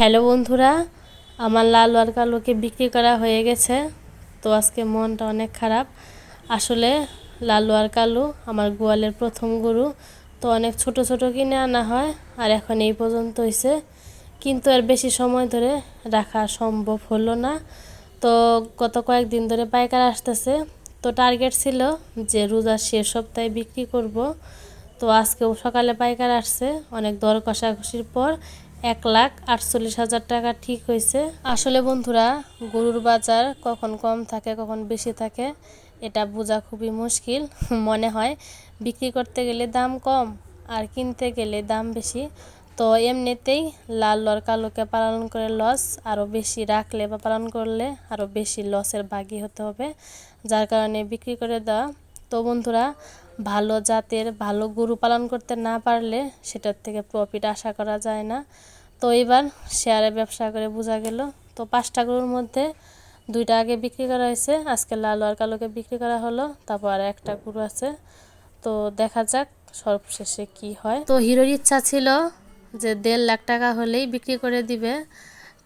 Hello বন্ধুরা, আমার লাল আর কালোকে বিক্রি করা হয়ে গেছে। তো আজকে মনটা অনেক খারাপ। আসলে লালু আর কালু আমার গোয়ালের প্রথম গরু। তো অনেক ছোট ছোট কিনে আনা হয় আর এখন এই পর্যন্ত হয়েছে কিন্তু আর বেশি সময় ধরে রাখা সম্ভব হলো না। তো গত কয়েকদিন ধরে পাইকার আসতেছে। তো টার্গেট ছিল যে রোজার শেষ সপ্তাহে বিক্রি করব। তো আজকেও সকালে পাইকার আসছে। অনেক দর কষাকষির পর এক লাখ আটচল্লিশ হাজার টাকা ঠিক হয়েছে। আসলে বন্ধুরা, গরুর বাজার কখন কম থাকে, কখন বেশি থাকে, এটা বোঝা খুবই মুশকিল। মনে হয় বিক্রি করতে গেলে দাম কম আর কিনতে গেলে দাম বেশি। তো এমনিতেই লাল লর কালোকে পালন করে লস আরও বেশি রাখলে বা পালন করলে আরও বেশি লসের ভাগি হতে হবে। যার কারণে বিক্রি করে দেওয়া তো বন্ধুরা, ভালো জাতের ভালো গরু পালন করতে না পারলে সেটার থেকে প্রফিট আশা করা যায় না। তো এবার শেয়ারে ব্যবসা করে বোঝা গেল, তো পাঁচটা গরুর মধ্যে দুইটা আগে বিক্রি করা হয়েছে, আজকে লাল আর কালোকে বিক্রি করা হলো, তারপর আর একটা গরু আছে। তো দেখা যাক সর্বশেষে কি হয়। তো হিরোর ইচ্ছা ছিল যে দেড় লাখ টাকা হলেই বিক্রি করে দিবে,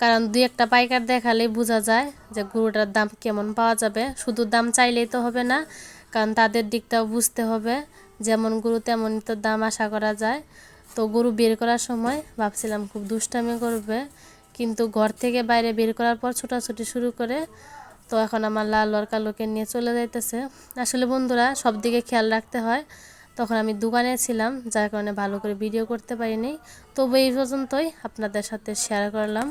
কারণ দুই একটা পাইকার দেখালেই বোঝা যায় যে গরুটার দাম কেমন পাওয়া যাবে। শুধু দাম চাইলেই তো হবে না কারণ তাদের দিকটাও বুঝতে হবে। যেমন গরু তেমনই তো দাম আশা করা যায়। তো গরু বের করার সময় ভাবছিলাম খুব দুষ্টামি করবে। কিন্তু ঘর থেকে বাইরে বের করার পর ছোটাছুটি শুরু করে তো এখন আমার লাল আর কালোকে নিয়ে চলে যাইতেছে। আসলে বন্ধুরা, সব দিকে খেয়াল রাখতে হয়। তখন আমি দোকানে ছিলাম, যার কারণে ভালো করে ভিডিও করতে পারিনি। তবু এই পর্যন্তই আপনাদের সাথে শেয়ার করলাম।